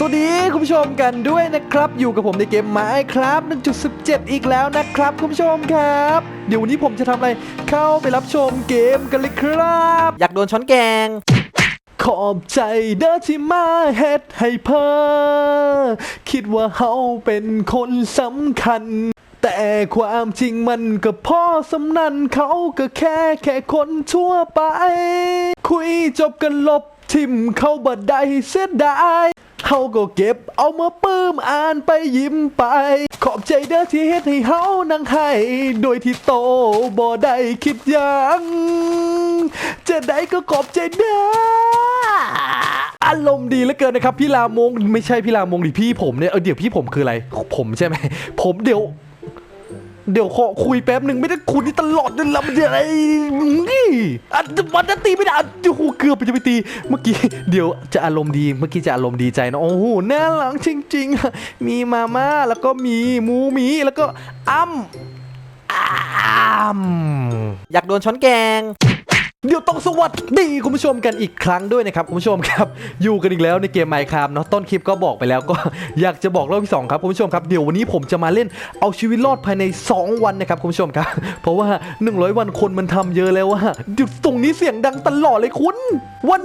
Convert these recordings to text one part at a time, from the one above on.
สวัสดีคุณผู้ชมกันด้วยนะครับ อยู่กับผมในเกมไม้ครับ1.17 อีกแล้วนะครับ คุณผู้ชมครับ เดี๋ยววันนี้ผมจะทำอะไรเข้าไปรับชมเกมกันเลยครับ อยากโดนช้อนแกงขอบใจเด้อที่มาเฮ็ดให้เพอคิดว่าเฮาเป็นคนสำคัญ แต่ความจริงมันก็พ่อสำนันเขาก็แค่แค่คนทั่วไป คุยจบกันลบทิมเข้าบัดใดเสียดาย เฮาก็เก็บเอามาปื้มอ่านไปยิ้มไป ขอบใจเด้อที่เฮ็ดให้เฮานั่งให้ โดยที่โตบ่ได้คิดหยังจะได้ก็ขอบใจเด้ออารมณ์ดีเหลือเกินนะครับพี่ลามงไม่ใช่พี่ลามงดิพี่ผมเนี่ยเออเดี๋ยวพี่ผมคืออะไร ผมใช่ไหมผมเดี๋ยว เดี๋ยวขอคุยแป๊บหนึ่งไม่ได้คุยนี่ตลอดเลยละมันจะอะไรนี่อะวันนั้นตีไม่ได้อัดโอ้โหเกือบจะไปตี เมื่อกี้เดี๋ยวจะอารมณ์ดีเมื่อกี้จะอารมณ์ดีใจนะโอ้โหน่ารักจริง ๆ มีมาม่าแล้วก็มีหมูมีแล้วก็อ้ำอ้ำอยากโดนช้อนแกง เดี๋ยวต้องสวัสดีคุณผู้ชมกันอีกครั้งด้วยนะครับคุณผู้ชมครับ อยู่กันอีกแล้วในเกมไมค์ครับเนาะต้นคลิปก็บอกไปแล้วก็อยากจะบอกรอบที่สองครับคุณผู้ชมครับเดี๋ยววันนี้ผมจะมาเล่นเอาชีวิตรอดภายใน 2 วันนะครับคุณผู้ชมครับ เพราะว่า 100 วันคนมันทำเยอะแล้วว่าเดี๋ยวตรงนี้เสียงดังตลอดเลยคุณ วัน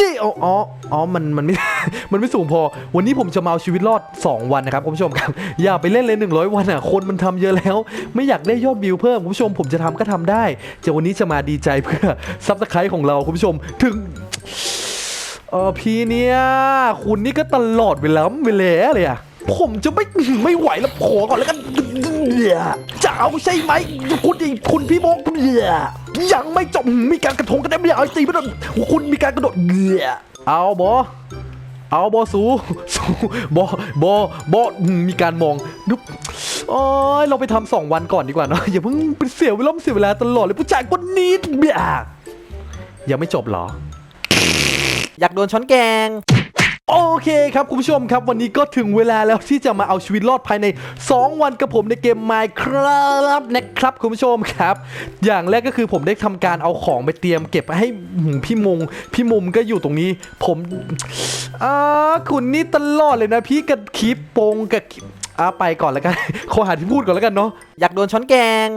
นี้อ๋ออ๋ออ๋อมันมันไม่มันไม่สูงพอ วันนี้ผมจะมาเอาชีวิตรอด 2 วันนะครับคุณผู้ชมครับ อย่าไปเล่นเลย 100 วันอะคนมันทำเยอะแล้ว ไม่อยากได้ยอดวิวเพิ่มคุณผู้ชมผมจะทำก็ทำได้จะวันนี้จะมาดีใจเพื่อซับสไครต์ของเราคุณผู้ชมถึงเออพี่เนี่ยคุณนี่ก็ตลอดเวลาเวลาเลยอะผมจะไม่ไม่ไหวแล้วขอก่อนแล้วกันจะเอาใช่ไหมคุณอีกคุณพี่โมกยังไม่จบมีการกระทงกันได้ไม่เอาตีไม่โดนคุณมีการกระโดดเอาบอเอาบอสูสูบอบอบอมีการมองนุ๊บโอ้ยเราไปทำสองวันก่อนดีกว่าเนาะอย่าเพิ่งเป็นเสียเวลาเสียเวลาตลอดเลยผู้ชายคนนี้เบีย ยังไม่จบเหรอ อยากโดนช้อนแกงโอเคครับ คุณผู้ชมครับ วันนี้ก็ถึงเวลาแล้วที่จะมาเอาชีวิตรอดภายใน 2 วันกับผมในเกม Minecraft นะครับ คุณผู้ชมครับ อย่างแรกก็คือผมได้ทำการเอาของไปเตรียม เก็บให้พี่มง พี่มุมก็อยู่ตรงนี้ ผมอ่าคุณนี่ตลอดเลยนะ พี่กับคลิปโปงกับอ่าไปก่อนแล้วกันขอหาที่พูดก่อนแล้วกันเนาะอยากโดนช้อนแกง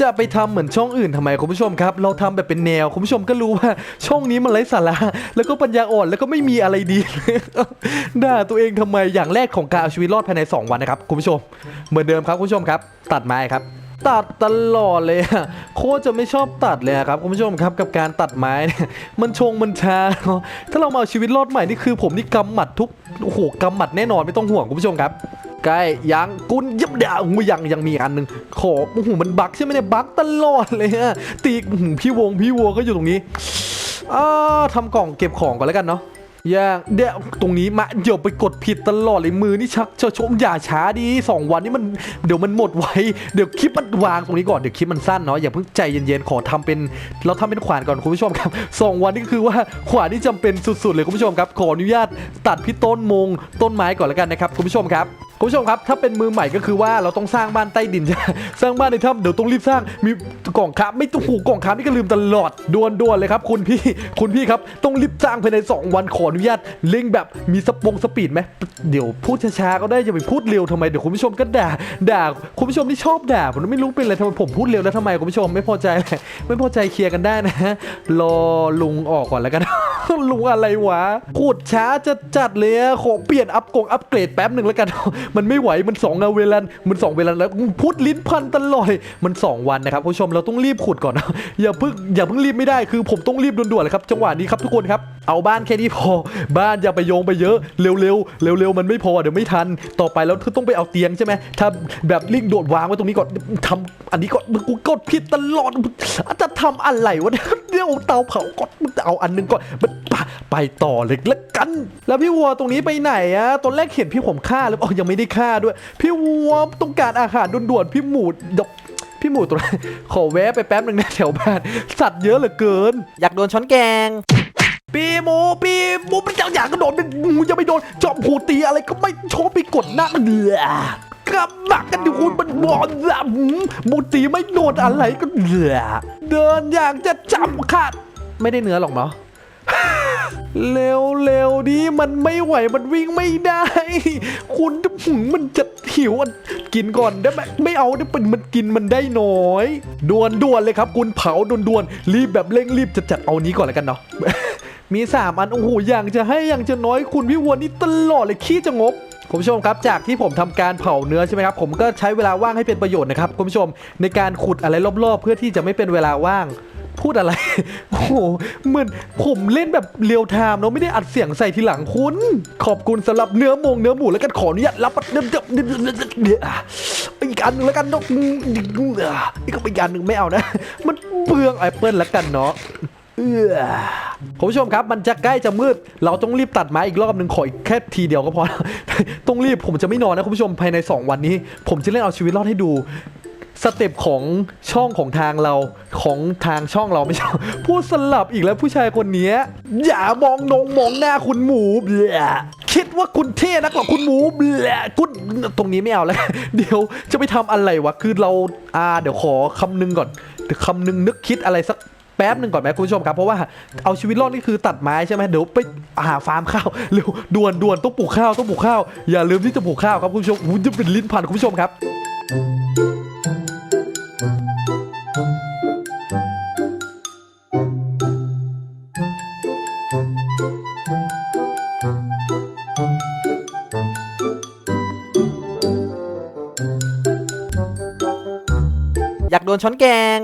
จะไปทำเหมือนช่องอื่นทำไมคุณผู้ชมครับ เราทำแบบเป็นแนวคุณผู้ชมก็รู้ว่าช่องนี้มันไร้สาระแล้วก็ปัญญาอ่อนแล้วก็ไม่มีอะไรดีด่าตัวเองทำไมอย่างแรกของการเอาชีวิตรอดภายใน 2 วันนะครับคุณผู้ชม เหมือนเดิมครับคุณผู้ชมครับ ตัดไม้ครับตัดตลอดเลยอะโคจะไม่ชอบตัดเลยครับคุณผู้ชมครับกับการตัดไม้เนี่ยมันชงมันชาถ้าเรามาเอาชีวิตรอดใหม่นี่คือ ผมนี่กำหมัดทุกโอ้โหกำหมัดแน่นอนไม่ต้องห่วงคุณผู้ชมครับ ใกล้ยังกุนยับดาอุ้ยังยังมีอันหนึ่งขอโอ้โหมันบักใช่ไหมเนี่ยบักตลอดเลยฮะตีหือพี่วงพี่วัวก็อยู่ตรงนี้อ่าทำกล่องเก็บของก่อนแล้วกันเนาะอย่างเดี๋ยวตรงนี้มาเดี๋ยวไปกดผิดตลอดเลยมือนี่ชักเชะชมอย่าช้าดีสองวันนี้มันเดี๋ยวมันหมดไวเดี๋ยวคลิปมันวางตรงนี้ก่อนเดี๋ยวคลิปมันสั้นเนาะอย่าเพิ่งใจเย็นๆขอทำเป็นเราทำเป็นขวานก่อนคุณผู้ชมครับสองวันนี้ก็คือว่าขวานที่จำเป็นสุดๆเลยคุณผู้ชมครับขออนุญาตตัดพี่ต้นมงต้นไม้ก่อนแล้วกันนะครับคุณผู้ชมครับ คุณผู้ชมครับ ถ้าเป็นมือใหม่ก็คือว่าเราต้องสร้างบ้านใต้ดิน สร้างบ้านในถ้ำเดี๋ยวต้องรีบสร้างมีกล่องค้าไม่ต้องหูกล่องค้านี่ก็ลืมตลอดด่วนๆเลยครับ คุณพี่คุณพี่ครับต้องรีบสร้างภายใน 2 วันขออนุญาตเร่งแบบมีสปงสปีดไหมเดี๋ยวพูดช้าๆก็ได้อย่าไปพูดเร็วทำไมเดี๋ยวคุณผู้ชมก็ด่าด่าคุณผู้ชมที่ชอบด่าผมไม่รู้เป็นอะไรทำไมผมพูดเร็วแล้วทำไมคุณผู้ชมไม่พอใจเลยไม่พอใจเคลียร์กันได้นะรอลุงออกก่อนแล้วกันลุงอะไรวะพูดช้าจะจัดเลยขอเปลี่ยนอัพกงอัพเกรดแป๊บหนึ่งแล้วกันมันไม่ไหวมันสองเวลันมันสองเวลันแล้วพุดลิ้นพันตลอดมันสองวันนะครับผู้ชมเราต้องรีบขุดก่อนนะอย่าเพิ่งอย่าเพิ่งรีบไม่ได้คือผมต้องรีบด่วนๆเลยครับจังหวะนี้ครับทุกคนครับ เอาบ้านแค่นี้พอ บ้านอย่าไปโยงไปเยอะเร็วๆเร็วๆมันไม่พอเดี๋ยวไม่ทัน ต่อไปแล้วคือต้องไปเอาเตียงใช่ไหมถ้าแบบลิงโดดวางไว้ตรงนี้ก่อนทำอันนี้ก่อนมึงกูกดผิดตลอดจะทำอะไรวะเดี๋ยวเตาเผาก่อนเอาอันหนึงก่อนไปไปต่อเลยละกัน แล้วพี่วัวตรงนี้ไปไหนอะตอนแรกเห็นพี่ผมฆ่าแล้วอ๋อยังไม่ได้ฆ่าด้วย พี่วัวต้องการอาหารด่วนๆพี่หมูดอกพี่หมูตัวขอแวะไปแป๊บหนึ่งนะแถวบ้าน สัตว์เยอะเหลือเกิน อยากโดนช้อนแกง ปีหมูปีหมูมันจะอยากกระโดดเป็นหมูจะไม่โดนจอมหูตีอะไรก็ไม่ชอบไปกดหน้าเดือกระบักกันดูคุณมันบอลแบบหมูตีไม่โดนอะไรก็เดือเดินอย่างจะจำขาดไม่ได้เนื้อหรอกเนาะเร็วเร็วดิมันไม่ไหวมันวิ่งไม่ได้ คุณหืมมันจะหิวอะกินก่อนได้ไหมไม่เอาได้เป็นมันกินมันได้น้อยด่วนด่วนเลยครับ คุณเผาด่วนด่วนรีบแบบเร่งรีบจะจัดเอานี้ก่อนแล้วกันเนาะ มีสามอัน โอ้โห อย่างจะให้อย่างจะน้อยคุณพี่วัวนี่ตลอดเลยขี้จะงกคุณผู้ชมครับจากที่ผมทำการเผาเนื้อใช่ไหมครับผมก็ใช้เวลาว่างให้เป็นประโยชน์นะครับคุณผู้ชมในการขุดอะไรรอบๆ เพื่อที่จะไม่เป็นเวลาว่างพูดอะไร โอ้โหเหมือนผมเล่นแบบเรียวไทม์เนาะไม่ได้อัดเสียงใส่ทีหลังคุณ ขอบคุณสำหรับเนื้อมงเนื้อหมูแล้วกันขออนุญาตรับเดี๋ยวเดี๋ยวเดี๋ยวเดี๋ยวเดี๋ยวอีกอันหนึงแล้วกันเนาะอีกก็อีกอันหนึ่งไม่เอานะ มันเปลืองแอปเปิลแล้วกันเนาะ เอื้อคุณผู้ชมครับมันจะใกล้จะมืด เราต้องรีบตัดไม้อีกรอบหนึ่งขออีกแค่ทีเดียวก็พอ ต้องรีบผมจะไม่นอนนะคุณผู้ชมภายใน 2 วันนี้ ผมจะเล่นเอาชีวิตรอดให้ดูสเต็ปของช่องของทางเราของทางช่องเราไม่ใช่พูดสลับอีกแล้วผู้ชายคนนี้อย่ามองนงมองหน้าคุณหมูเบลคิดว่าคุณเท่นักกว่าคุณหมูเบลคุณตรงนี้ไม่เอาแล้ว เดี๋ยวจะไปทำอะไรวะคือเราอ่าเดี๋ยวขอคำนึงก่อนคำนึงนึกคิดอะไรสัก แป๊บหนึ่งก่อนไหมคุณผู้ชมครับ เพราะว่าเอาชีวิตรอดนี่คือตัดไม้ใช่ไหมเดี๋ยวไปหาฟาร์มข้าวเร็วด่วนด่วนต้องปลูกข้าวต้องปลูกข้าวอย่าลืมที่จะปลูกข้าวครับคุณผู้ชมอู้จะเป็นลิ้นพันคุณผู้ชมครับ อยากโดนช้อนแกง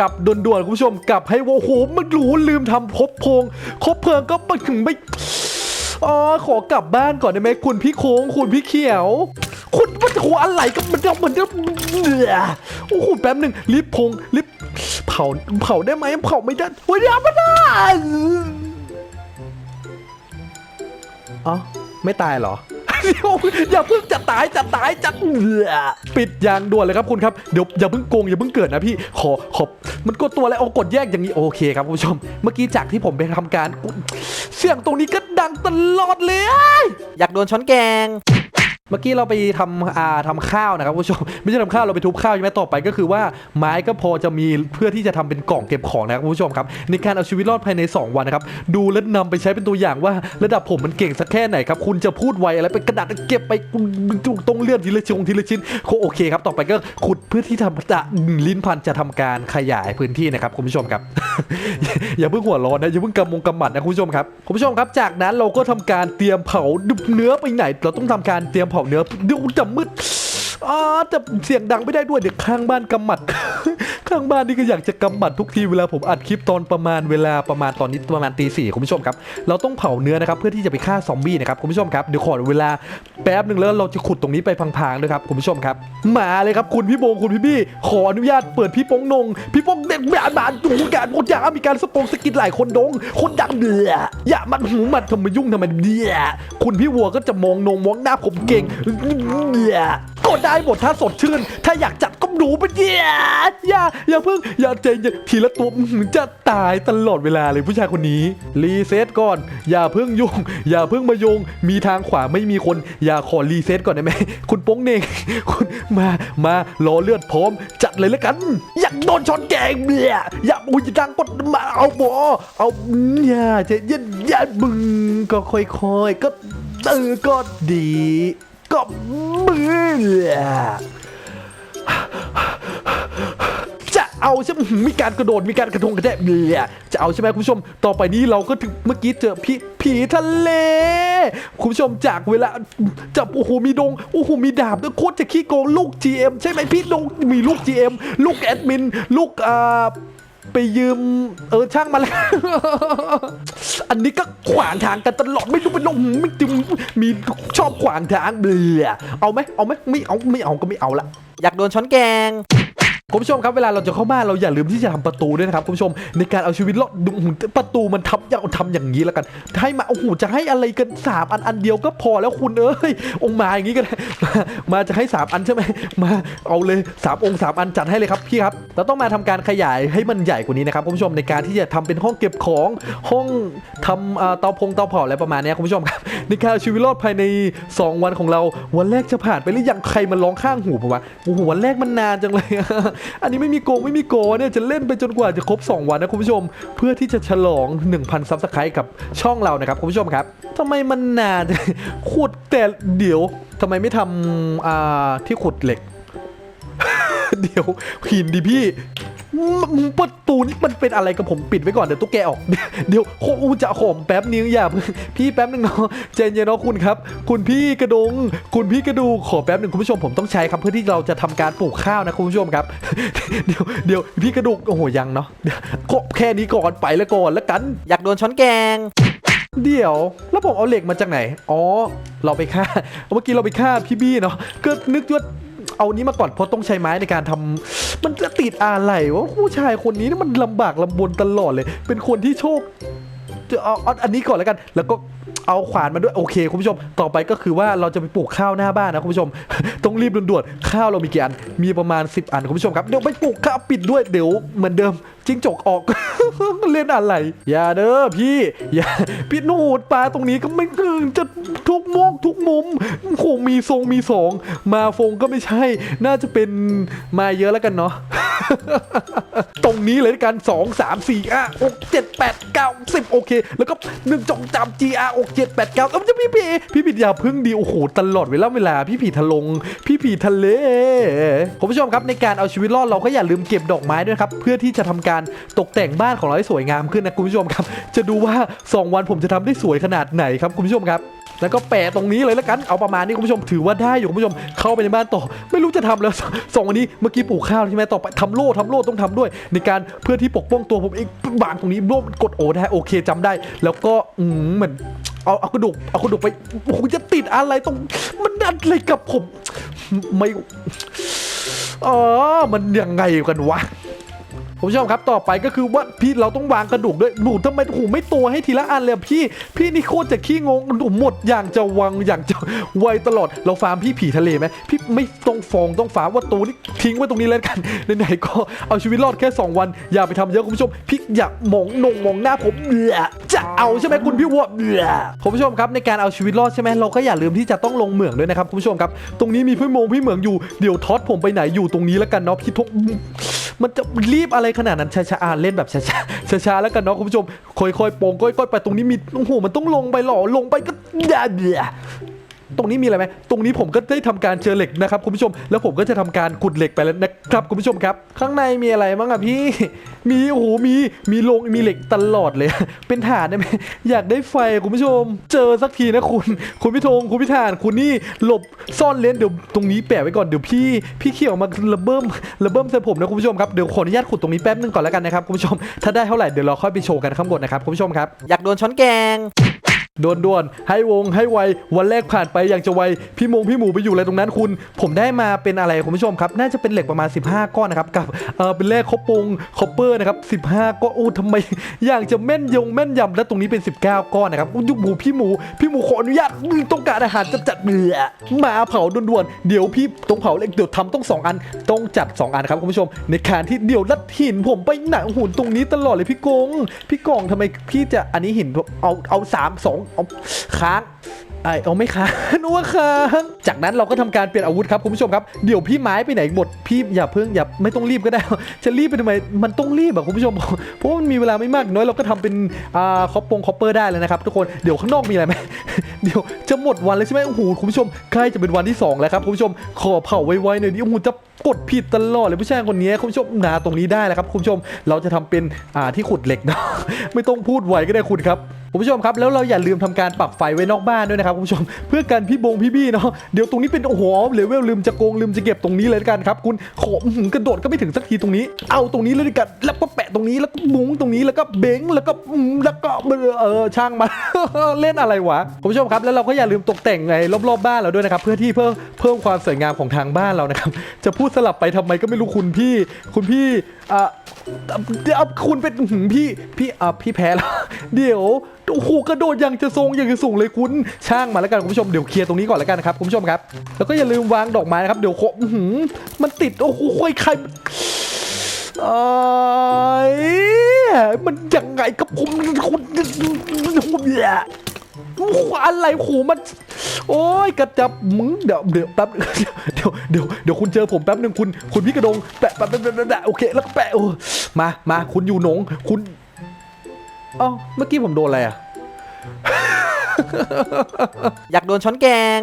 กลับด่วนๆคุณผู้ชมกลับให้โอ้โหมันรู้ลืมทำคบเพลิงคบเพลิงก็มาถึงไม่อ๋อขอกลับบ้านก่อนได้ไหมคุณพี่โค้งคุณพี่เขียว คุณมันโหอะไรก็มันจะมันจะโอ้โหแป๊บหนึ่งรีบพงรีบเผาเผาได้ไหมเผาไม่ได้โอ้ยไม่ได้อ๋อไม่ตายเหรอเดี๋ยวอย่าเพิ่งจะตายจะตายจะปิดยางด่วนเลยครับคุณครับเดี๋ยวอย่าเพิ่งโกงอย่าเพิ่งเกิดนะพี่ขอขอ มันกดตัวอะไรโอ้กดแยกอย่างนี้โอเคครับคุณผู้ชม เมื่อกี้จากที่ผมไปทำการเสียงตรงนี้ก็ดังตลอดเลย อยากโดนช้อนแกง เมื่อกี้เราไปทำอ่าทำข้าวนะครับผู้ชมไม่ใช่ทำข้าวเราไปทุบข้าวใช่ไหมต่อไปก็คือว่าไม้ก็พอจะมีเพื่อที่จะทำเป็นกล่องเก็บของนะครับผู้ชมครับในการเอาชีวิตรอดภายใน 2 วันนะครับดูและนำไปใช้เป็นตัวอย่างว่าระดับผมมันเก่งสักแค่ไหนครับคุณจะพูดไวอะไรเป็นกระดาษเก็บไปต้องเลื่อนทีละชิ้นทีละชิ้นโอเคครับต่อไปก็ขุดเพื่อที่ทำจะลิ้นพันจะทำการขยายพื้นที่นะครับคุณผู้ชมครับ อย่าเพิ่งหัวร้อนนะอย่าเพิ่งกำมงกำหมัดนะคุณผู้ชมครับคุณผู้ชมครับจากนั้นเราก็ทำการเตรียมเผาเนื้อไปไหน เราต้องทำการเตรียมเผาเนื้อดูจะมืด อ่าแต่เสียงดังไม่ได้ด้วยเดี๋ยวข้างบ้านกำหมัด ข้างบ้านนี่ก็อยากจะกำหมัดทุกทีเวลาผมอัดคลิปตอนประมาณเวลาประมาณตอนนี้ประมาณตีสี่คุณผู้ชมครับ เราต้องเผาเนื้อนะครับเพื่อที่จะไปฆ่าซอมบี้นะครับคุณผู้ชมครับเดี๋ยวขอเวลาแป๊บหนึ่งแล้วเราจะขุดตรงนี้ไปพังๆด้วยครับคุณผู้ชมครับมาเลยครับคุณพี่โบงคุณพี่บี้ขออนุญาตเปิดพี่โป้งนงพี่โป้งเด็กแหวนบานดูการคนอยากมีการสปงสกินหลายคนดง คนดังเดืออย่ามันหูมันทำไมยุ่งทำไมเดือคุณพี่วัวก็จะมองนงมองหน้าผมเก่งเดือ ก็ได้หมดถ้าสดชื่น ถ้าอยากจัดก็หนูไปเดียอย่าอย่าเพิ่งอย่าใจอย่าทีละตัวจะตายตลอดเวลาเลยผู้ชายคนนี้ รีเซ็ตก่อน อย่าเพิ่งยุ่ง อย่าเพิ่งมาโยงมีทางขวาไม่มีคน อย่าขอรีเซ็ตก่อนได้ไหมคุณโป้งเน่งคุณมามารอเลือดพร้อม จัดเลยแล้วกัน อยากโดนช้อนแกงเนี่ยอย่าอุ้ยดังกดมาเอาบอเอาอย่าจะยันยันบึงก็ค่อยๆก็เออก็ดี ก็มือจะเอาใช่ไหมมีการกระโดดมีการกระทงกระแทกเนี่ยจะเอาใช่ไหมคุณผู้ชม ต่อไปนี้เราก็ถึงเมื่อกี้เจอพี่ผีทะเล คุณผู้ชมจากเวลาจับโอ้โหมีดงโอ้โหมีดาบด้วยโคตรจะขี้โกงลูก GM ใช่ไหมพี่ดงมีลูก GM ลูกแอดมินลูกอ่า ไปยืม เออช่างมาแล้ว อันนี้ก็ขวางทางกันตลอดไม่รู้เป็นลมไม่จึงมีชอบขวางทางเบื่อเอาไหมเอาไหมไม่เอาไม่เอาก็ไม่เอาละอยากโดนช้อนแกง คุณผู้ชมครับเวลาเราจะเข้าบ้านเราอย่าลืมที่จะทำประตูด้วยนะครับคุณผู้ชมในการเอาชีวิตรอดดูประตูมันทำอย่างทำอย่างนี้แล้วกันให้มาโอ้โหจะให้อะไรกันสามอันอันเดียวก็พอแล้วคุณเอ้ยองมาอย่างนี้ก็ได้มามาจะให้สามอันใช่ไหมมาเอาเลยสามองค์สามอันจัดให้เลยครับพี่ครับเราต้องมาทำการขยายให้มันใหญ่กว่านี้นะครับคุณผู้ชมในการที่จะทำเป็นห้องเก็บของห้องทำอ่าเตาพงเตาเผาอะไรประมาณนี้คุณผู้ชมครับในการเอาชีวิตรอดภายใน 2 วันของเราวันแรกจะผ่านไปหรือยังใครมันร้องข้างหูผมวะโอ้โหวันแรกมันนานจังเลยอันนี้ไม่มีโกงไม่มีโกเนี่ยจะเล่นไปจนกว่าจะครบ 2 วันนะคุณผู้ชม เพื่อที่จะฉลอง 1,000ซับสไครต์กับช่องเรานะครับคุณผู้ชมครับทำไมมันนานขุดแต่เดี๋ยวทำไมไม่ทำอ่าที่ขุดเหล็ก เดี๋ยวหินดิพี่ มประตูนี่มันเป็นอะไรกับผมปิดไว้ก่อนเดี๋ยวตุ๊กแกออก เดี๋ยวโคอูจะขอมแป๊บนึงอย่าเพิ่งพี่แป๊บนึงเนาะใจเย็นเนาะคุณครับ คุณพี่กระดง คุณพี่กระดูขอแป๊บนึงคุณผู้ชมผมต้องใช้ครับเพื่อที่เราจะทำการปลูกข้าวนะคุณผู้ชมครับ เดี๋ยวเดี๋ยวพี่กระดูกโอ้โหยังเนาะเดี๋ยวก็แค่นี้ก่อนไปแล้วก่อนแล้วกัน อยากโดนช้อนแกงเดี๋ยว แล้วผมเอาเหล็กมาจากไหน อ๋อ เราไปฆ่า เมื่อกี้เราไปฆ่าพี่บี้เนาะก็นึกว่า เอานี้มาก่อนเพราะต้องใช้ไม้ในการทำมันจะติดอะไรวะผู้ชายคนนี้นี่มันลำบากลำบนตลอดเลย เป็นคนที่โชคจะเอาอันนี้ก่อนแล้วกัน แล้วก็ เอาขวานมาด้วยโอเคคุณผู้ชม ต่อไปก็คือว่าเราจะไปปลูกข้าวหน้าบ้านนะคุณผู้ชม ต้องรีบด่วนๆข้าวเรามีกี่อัน มีประมาณ 10 อันคุณผู้ชมครับ เดี๋ยวไปปลูกข้าวปิดด้วยเดี๋ยวเหมือนเดิมจิ้งจกออก เล่นอะไร อย่าเด้อพี่อย่าพี่นูดปลาตรงนี้ก็ไม่คือจะทุกมกทุกมุมคงมีทรงมีสอง มาฟงก็ไม่ใช่ น่าจะเป็นมาเยอะแล้วกันเนาะ ตรงนี้เลยด้วยกัน2 3 4อะ6 7 8 9 10 โอเค แล้วก็1จองจำ G R 6 7 8 9เอ้าจะพี่พี่พี่ผิดอย่าพึ่งดี โอ้โห ตลอดเวลาเวลา พี่ผีทะลง พี่ผีทะเล คุณผู้ชมครับในการเอาชีวิตรอดเราก็อย่าลืมเก็บดอกไม้ด้วยครับ เพื่อที่จะทำการตกแต่งบ้านของเราให้สวยงามขึ้นนะคุณผู้ชมครับ จะดูว่า 2 วันผมจะทำได้สวยขนาดไหนครับคุณผู้ชมครับ แล้วก็แปะตรงนี้เลยแล้วกัน เอาประมาณนี้คุณผู้ชมถือว่าได้อยู่คุณผู้ชมเข้าไปในบ้านต่อ ไม่รู้จะทำแล้วสองวันนี้เมื่อกี้ปลูกข้าวใช่ไหมต่อไปทำโล่ทำโล่ต้องทำด้วย ในการเพื่อที่ปกป้องตัวผมเองบางตรงนี้โล่กดโอได้โอเคจำได้ แล้วก็อืมเหมือนเอาเอากระดูกเอากระดูกไปโอ้จะติดอะไรตรงมันอะไรกับผมไม่อ๋อมันยังไงกันวะ คุณผู้ชมครับต่อไปก็คือว่าพี่เราต้องวางกระดูกด้วยหนูทำไมหูไม่ตัวให้ทีละอันเลยพี่ พี่นี่โคตรจะขี้งงหนูหมดอย่างจะวังอย่างจะไวตลอด เราฟาร์มพี่ผีทะเลไหมพี่ไม่ต้องฟองต้องฟาร์มว่าตัวนี้ทิ้งไว้ตรงนี้แล้วกันไหนๆก็เอาชีวิตรอดแค่ 2 วัน อย่าไปทำเยอะคุณผู้ชมพี่อยากมองนงมองหน้าผมเบื่อจะเอาใช่ไหมคุณพี่วัวเบื่อคุณผู้ชมครับในการเอาชีวิตรอดใช่ไหมเราก็อย่าลืมที่จะต้องลงเหมืองด้วยนะครับคุณผู้ชมครับ ตรงนี้มีพี่มงพี่เหมืองอยู่เดี๋ยวท็อตผมไปไหนอยู่ตรงนี้แล้วกันเนาะพี่ทก มันจะรีบอะไรขนาดนั้นช้าๆอะเล่นแบบช้าๆช้าๆแล้วกันเนาะคุณผู้ชมค่อยๆโปงค่อยๆไปตรงนี้มีโอ้โหมันต้องลงไปหรอลงไปก็อย่าเดือด ตรงนี้มีอะไรไหมตรงนี้ผมก็ได้ทำการเจอเหล็กนะครับคุณผู้ชม แล้วผมก็จะทำการขุดเหล็กไปแล้วนะครับคุณผู้ชมครับ ข้างในมีอะไรบ้างอะพี่ มีโอ้โหมีมีลงมีเหล็กตลอดเลย เป็นฐานได้ไหมอยากได้ไฟคุณผู้ชม เจอสักทีนะคุณ คุณพิธงคุณพิธานคุณนี่หลบซ่อนเลนเดี๋ยวตรงนี้แปะไว้ก่อนเดี๋ยวพี่พี่เขียวมาระเบิ้มระเบิ้มใส่ผมนะคุณผู้ชมครับเดี๋ยวขออนุญาตขุดตรงนี้แป๊บนึงก่อนแล้วกันนะครับคุณผู้ชมถ้าได้เท่าไหร่เดี๋ยวเราค่อยไปโชว์กันข้างบนนะครับคุณผู้ชมครับอยากโดนช้อนแกง ด่วนด่วนให้วงให้ไววันแรกผ่านไปอย่างจะไวพี่มงพี่หมูไปอยู่อะไรตรงนั้นคุณ ผมได้มาเป็นอะไรคุณผู้ชมครับ น่าจะเป็นเหล็กประมาณ 15 ก้อนนะครับกับเออเป็นแร่คอปปงคอปเปอร์นะครับ15ก้อนโอ้ทำไม อย่างจะแม่นยงแม่นยำและตรงนี้เป็น 19 ก้อนนะครับยุบหมูพี่หมูพี่หมูขออนุญาตต้องการอาหารจะจัดเบื่อมาเผาด่วนๆเดี๋ยวพี่ต้องเผาเหล็กเดี๋ยวทำต้องสองอันต้องจัดสองอันครับคุณผู้ชม ในการที่เดี๋ยวลัดหินผมไปหนังหุ่นตรงนี้ตลอดเลยพี่กงพี่กองทำไมพี่จะอันนี้หินเอาเอาสามสองเอาค้างไอเอาไม่ค้างนึกว่าค้างจากนั้นเราก็ทำการเปลี่ยนอาวุธครับคุณผู้ชมครับเดี๋ยวพี่ไม้ไปไหนหมดพี่อย่าเพิ่งอย่าไม่ต้องรีบก็ได้ จะรีบไปทำไมมันต้องรีบอะคุณผู้ชมเพราะมันมีเวลาไม่มากน้อยเราก็ทำเป็นอ่าคอปปงคอปเปอร์ได้เลยนะครับทุกคนเดี๋ยวข้างนอกมีอะไรไหมเดี๋ยวจะหมดวันเลยใช่ไหมโอ้โหคุณผู้ชมใกล้จะเป็นวันที่สองแล้วครับคุณผู้ชมขอเผาไวๆหน่อยดิโอ้โหจะกดผิดตลอดเลยผู้ชายคนนี้คุณผู้ชมนาตรงนี้ได้แล้วครับคุณผู้ชมเราจะทำเป็นอ่าที่ขุดเหล็กเนาะไม่ต้องพูดไวก็ได้คุณครับคุณผู้ชมครับแล้วเราอย่าลืมทำการปักไฟไว้นอกบ้านด้วยนะครับคุณผู้ชมเพื่อกันพี่บงพี่บี้เนาะเดี๋ยวตรงนี้เป็นโอ้โหเลเวลลืมจะโกงลืมจะเก็บตรงนี้เลยละกันครับคุณขอกระโดดก็ไม่ถึงสักทีตรงนี้ เอาตรงนี้เลยกันแล้วก็แปะตรงนี้แล้วก็มุ้งตรงนี้แล้วก็เบ้งแล้วก็แล้วก็เออช่างมันเล่นอะไรวะคุณผู้ชมครับแล้วเราก็อย่าลืมตกแต่งไงรอบๆบ้านเราด้วยนะครับเพื่อที่เพิ่มเพิ่มความสวยงามของทางบ้านเรานะครับจะพูดสลับไปทำไมก็ไม่รู้คุณพี่ คุณพี่อะเดี๋ยวคุณเป็นหือพี่พี่อะพี่แพ้แล้ว เดี๋ยวโอ้โหกระโดดอย่างจะทรงอย่างจะสูงเลยคุณช่างมาแล้วกันคุณผู้ชมเดี๋ยวเคลียร์ตรงนี้ก่อนแล้วกันนะครับคุณผู้ชมครับ แล้วก็อย่าลืมวางดอกไม้นะครับเดี๋ยวโคอื้อหือมันติดโอ้โหใครใครเอ้มันยังไงกับผมคุณคุณเนี่ยโอ้โหอะไรโอ้โหมัน โอ้ยกระจับมึงเดี๋ยวเดี๋ยวแป๊บเดี๋ยวเดี๋ยวเดี๋ยวคุณเจอผมแป๊บหนึ่งคุณ คุณพี่กระดงแปะแปะแปะแปะแปะโอเคแล้วก็แปะโอ้มามาคุณอยู่หนงคุณเอ้าเมื่อกี้ผมโดนอะไรอะอยากโดนช้อนแกง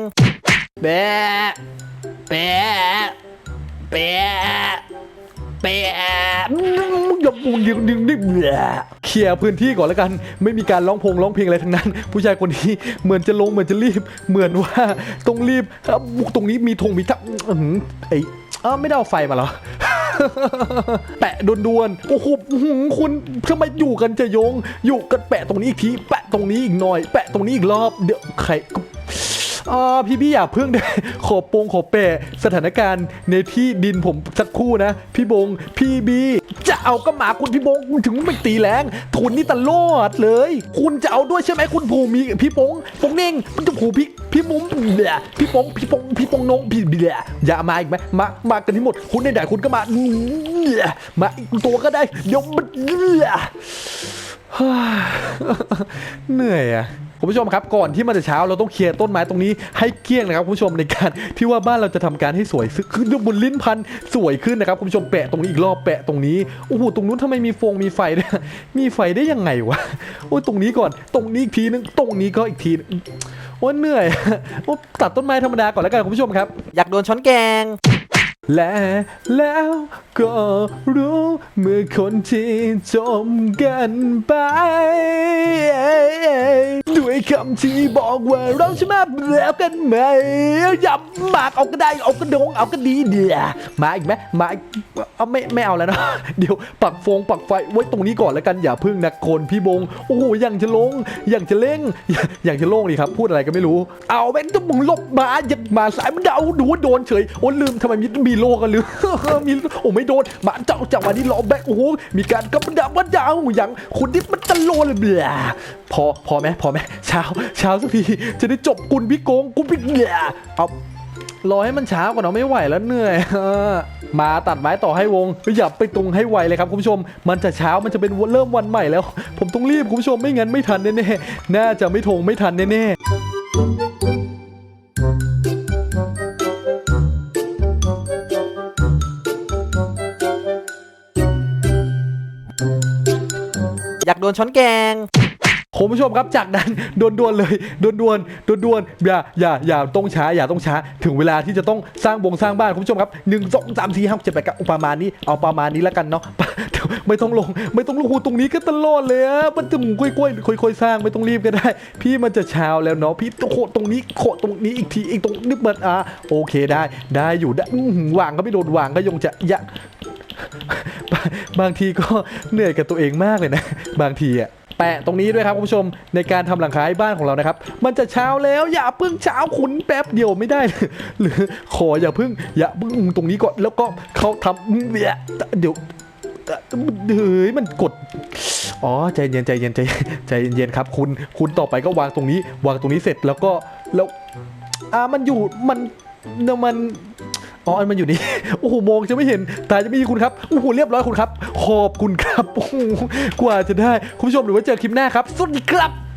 แปะแปะแปะแปะมึงอย่าปูดึงดึงดึงแหละ เคลียร์พื้นที่ก่อนแล้วกัน ไม่มีการร้องพงร้องเพลงอะไรทั้งนั้น ผู้ชายคนนี้เหมือนจะลงเหมือนจะรีบ เหมือนว่าต้องรีบบุกตรงนี้มีธงมีทักอื้อหือไอ้เอ้าไม่ได้เอาไฟมาเหรอแปะดวนๆโอ้โหอื้อหือคุณทำไมอยู่กันจะโยง อยู่กันแปะตรงนี้อีกที แปะตรงนี้อีกหน่อย แปะตรงนี้อีกรอบ เดี๋ยวใคร ก็อ่าพี่พี่อยาเพิ่งได้ขอโปงขอแปะสถานการณ์ในที่ดินผมสักคู่นะ พี่บงพี่บีจะเอาก็หมาคุณพี่บงถึงไม่ตีแรงทุนนี่ตลอดเลย คุณจะเอาด้วยใช่ไหมคุณภูมิพี่บงปงเน่งมันจะผูพี่พี่มุ้มเบลพี่ปงพี่ปงพี่ปงนงพี่เบลอย่ามาอีกไหมมามากันที่หมด คุณไหนคุณก็มาเบลมาอีกตัวก็ได้เดี๋ยวมันเบลเหนื่อยอะ คุณผู้ชมครับก่อนที่มันจะเช้าเราต้องเคลียร์ต้นไม้ตรงนี้ให้เกลี้ยงนะครับคุณผู้ชมในการที่ว่าบ้านเราจะทำการให้สวยขึ้นบนลิ้นพันสวยขึ้นนะครับคุณผู้ชมแปะตรงนี้อีกรอบแปะตรงนี้โอ้โหตรงนู้นทำไมมีฟงมีไฟด้วยมีไฟได้ยังไงวะโอ้ยตรงนี้ก่อนตรงนี้อีกทีนึงตรงนี้ก็อีกทีโอ้ยเหนื่อยตัดต้นไม้ธรรมดาก่อนแล้วกันคุณผู้ชมครับ อยากโดนช้อนแกง และแล้วก็รู้เมื่อคนที่จมกันไป ด้วยคำที่บอกว่าเราจะมาแล้วกันไหมย่าหมากเอาก็ได้เอาก็ดงเอาก็ดีเดียมาอีกไหมมาอีกเอาไม่ไม่เอาแล้วนะเดี๋ยวปักฟงปักไฟไว้ตรงนี้ก่อนแล้วกันอย่าพึ่งนะคนพี่บงโอ้โหยังจะลงยังจะเล่งยังจะโล่งดีครับ พูดอะไรก็ไม่รู้ เอาเป็นต้องมึงลบมาอย่ามาสายมันเดาดูว่าโดนเฉยโอ้ลืมทำไมมีมีโลกันหรือ มีโอ้ไม่โดนมาเจ้าจังหวะนี้รอแบกโอ้โหมีการกำดับว่าดาวอย่างคุณนี่มันตะโลนเลยเบลาพอพอไหมพอไหมเช้าเช้าสักทีจะได้จบกุนพี่โกงกุนพี่เบลาเอารอให้มันช้ากว่าเนาะไม่ไหวแล้วเหนื่อย มาตัดไม้ต่อให้วงอย่าไปตรงให้ไวเลยครับคุณผู้ชม มันจะเช้ามันจะเป็นวันเริ่มวันใหม่แล้ว ผมต้องรีบคุณผู้ชมไม่งั้นไม่ทันแน่ๆ น่าจะไม่ทงไม่ทันแน่ๆ โดนช้อนแกง คุณผู้ชมครับจากนั้นดวนดวนๆเลยดวนดวนดวนดวนๆอย่าอย่าอย่าต้องช้าอย่าต้องช้า ถึงเวลาที่จะต้องสร้างบงสร้างบ้านคุณผู้ชมครับหนึ่งสองสามสี่ห้าเจ็ดแปดเก้าประมาณนี้เอาประมาณนี้แล้วกันเนาะไม่ต้องลง ไม่ต้องลงหูตรงนี้ก็ตลอดเลยอะมันจะหมุนกล้วยๆค่อยๆสร้างไม่ต้องรีบก็ได้ พี่มันจะเช้าแล้วเนาะพี่โขดตรงนี้โขดตรงนี้อีกทีอีกตรงนี้เปิดอะโอเคได้ได้อยู่ได้หวางก็ไม่โดนวางก็ยงจะยะบางบางทีก็เหนื่อยกับตัวเองมากเลยนะ บางทีอะ แปะตรงนี้ด้วยครับคุณผู้ชมในการทำหลังคาให้บ้านของเรานะครับ มันจะเช้าแล้วอย่าเพิ่งเช้าขุนแป๊บเดียวไม่ได้ หรือขออย่าเพิ่งอย่าเพิ่งตรงนี้ก่อนแล้วก็เขาทำเนี่ยเดี๋ยวเฮ้ยมันกด อ๋อใจเย็นใจเย็นใจใจเย็นครับ คุณคุณต่อไปก็วางตรงนี้ วางตรงนี้เสร็จแล้วก็แล้วอ่ามันอยู่มันเน อ้อนอ๋อมันอยู่นี่โอ้โหมองจะไม่เห็นตาจะไม่มีคุณครับโอ้โหเรียบร้อยคุณครับขอบคุณครับโอ้โหกว่าจะได้คุณผู้ชมหรือว่าเจอคลิปหน้าครับสวัสดีครับ